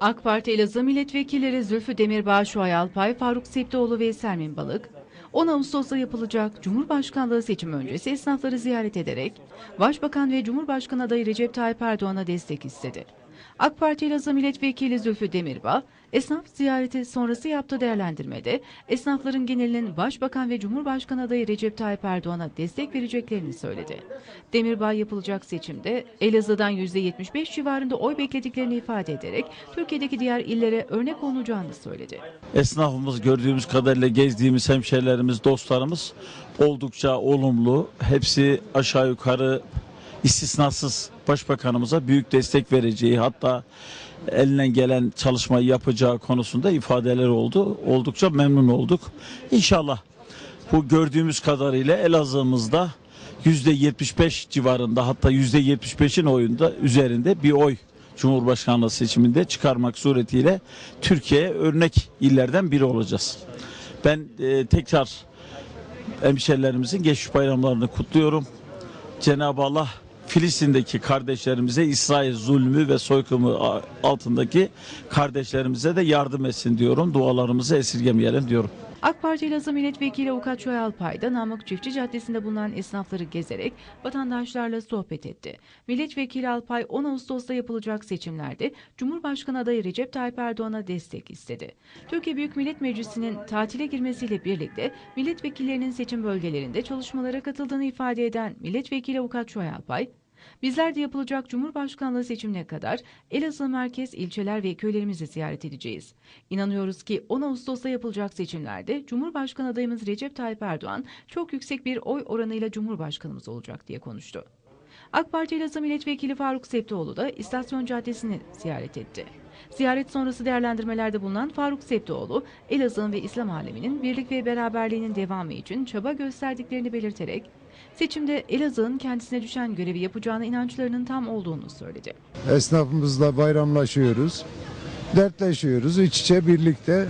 AK Parti Elazığ milletvekilleri Zülfü Demirbağ, Şuay Alpay, Faruk Septioğlu ve Sermin Balık, 10 Ağustos'ta yapılacak Cumhurbaşkanlığı seçimi öncesi esnafları ziyaret ederek Başbakan ve Cumhurbaşkanı adayı Recep Tayyip Erdoğan'a destek istedi. AK Parti Elazığ milletvekili Zülfü Demirbağ, esnaf ziyareti sonrası yaptığı değerlendirmede esnafların genelinin Başbakan ve Cumhurbaşkanı adayı Recep Tayyip Erdoğan'a destek vereceklerini söyledi. Demirbağ yapılacak seçimde Elazığ'dan %75 civarında oy beklediklerini ifade ederek Türkiye'deki diğer illere örnek olunacağını söyledi. Esnafımız gördüğümüz kadarıyla gezdiğimiz hemşerilerimiz, dostlarımız oldukça olumlu. Hepsi aşağı yukarı istisnasız başbakanımıza büyük destek vereceği hatta elinden gelen çalışmayı yapacağı konusunda ifadeler oldu. Oldukça memnun olduk. İnşallah bu gördüğümüz kadarıyla Elazığ'ımızda %75 civarında hatta %75'in oyunda üzerinde bir oy Cumhurbaşkanlığı seçiminde çıkarmak suretiyle Türkiye'ye örnek illerden biri olacağız. Ben e, tekrar hemşerilerimizin geçmiş bayramlarını kutluyorum. Cenab-ı Allah Filistin'deki kardeşlerimize İsrail zulmü ve soykırımı altındaki kardeşlerimize de yardım etsin diyorum. Dualarımızı esirgemeyelim diyorum. AK Parti Elazığ Milletvekili Avukat Şoy Alpay da Namık Çiftçi Caddesi'nde bulunan esnafları gezerek vatandaşlarla sohbet etti. Milletvekili Alpay 10 Ağustos'ta yapılacak seçimlerde Cumhurbaşkanı adayı Recep Tayyip Erdoğan'a destek istedi. Türkiye Büyük Millet Meclisi'nin tatile girmesiyle birlikte milletvekillerinin seçim bölgelerinde çalışmalara katıldığını ifade eden Milletvekili Avukat Şoy Alpay, Bizler de yapılacak Cumhurbaşkanlığı seçimine kadar Elazığ merkez, ilçeler ve köylerimizi ziyaret edeceğiz. İnanıyoruz ki 10 Ağustos'ta yapılacak seçimlerde Cumhurbaşkanı adayımız Recep Tayyip Erdoğan çok yüksek bir oy oranıyla Cumhurbaşkanımız olacak diye konuştu. AK Parti Elazığ Milletvekili Faruk Septioğlu da İstasyon Caddesi'ni ziyaret etti. Ziyaret sonrası değerlendirmelerde bulunan Faruk Septioğlu, Elazığ'ın ve İslam aleminin birlik ve beraberliğinin devamı için çaba gösterdiklerini belirterek, seçimde Elazığ'ın kendisine düşen görevi yapacağına inançlarının tam olduğunu söyledi. Esnafımızla bayramlaşıyoruz. Dertleşiyoruz. iç içe birlikte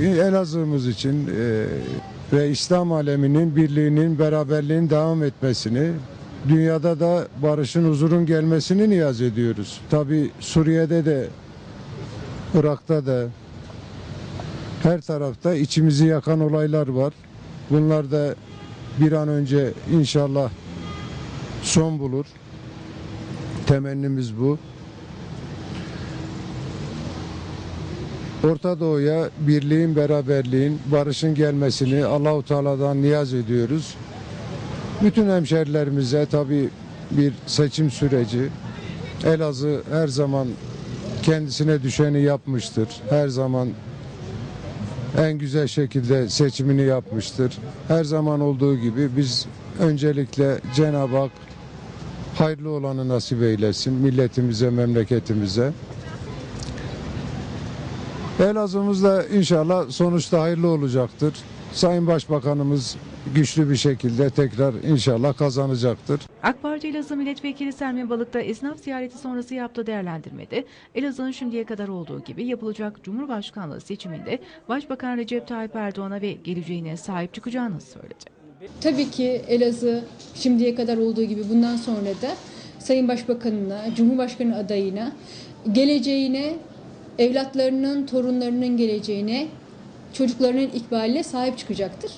eee, Elazığ'ımız için eee, ve İslam aleminin birliğinin, beraberliğin devam etmesini, dünyada da barışın, huzurun gelmesini niyaz ediyoruz. Tabi Suriye'de de, Irak'ta da, her tarafta içimizi yakan olaylar var. Bunlar da bir an önce inşallah son bulur. Temennimiz bu. Orta Doğu'ya birliğin, beraberliğin, barışın gelmesini Allahu Teala'dan niyaz ediyoruz. Bütün hemşerilerimize tabi bir seçim süreci. Elazığ her zaman kendisine düşeni yapmıştır. Her zaman en güzel şekilde seçimini yapmıştır. Her zaman olduğu gibi biz öncelikle Cenab-ı Hak hayırlı olanı nasip eylesin milletimize, memleketimize. Elazığ'ımızda inşallah sonuçta hayırlı olacaktır. Sayın Başbakanımız güçlü bir şekilde tekrar inşallah kazanacaktır. AK Parti Elazığ Milletvekili Sermin Balık da esnaf ziyareti sonrası yaptığı değerlendirmede Elazığ'ın şimdiye kadar olduğu gibi yapılacak Cumhurbaşkanlığı seçiminde Başbakan Recep Tayyip Erdoğan'a ve geleceğine sahip çıkacağını söyledi. Tabii ki Elazığ şimdiye kadar olduğu gibi bundan sonra da Sayın Başbakanına, Cumhurbaşkanı adayına, geleceğine, evlatlarının, torunlarının geleceğine, çocuklarının ikbaline sahip çıkacaktır.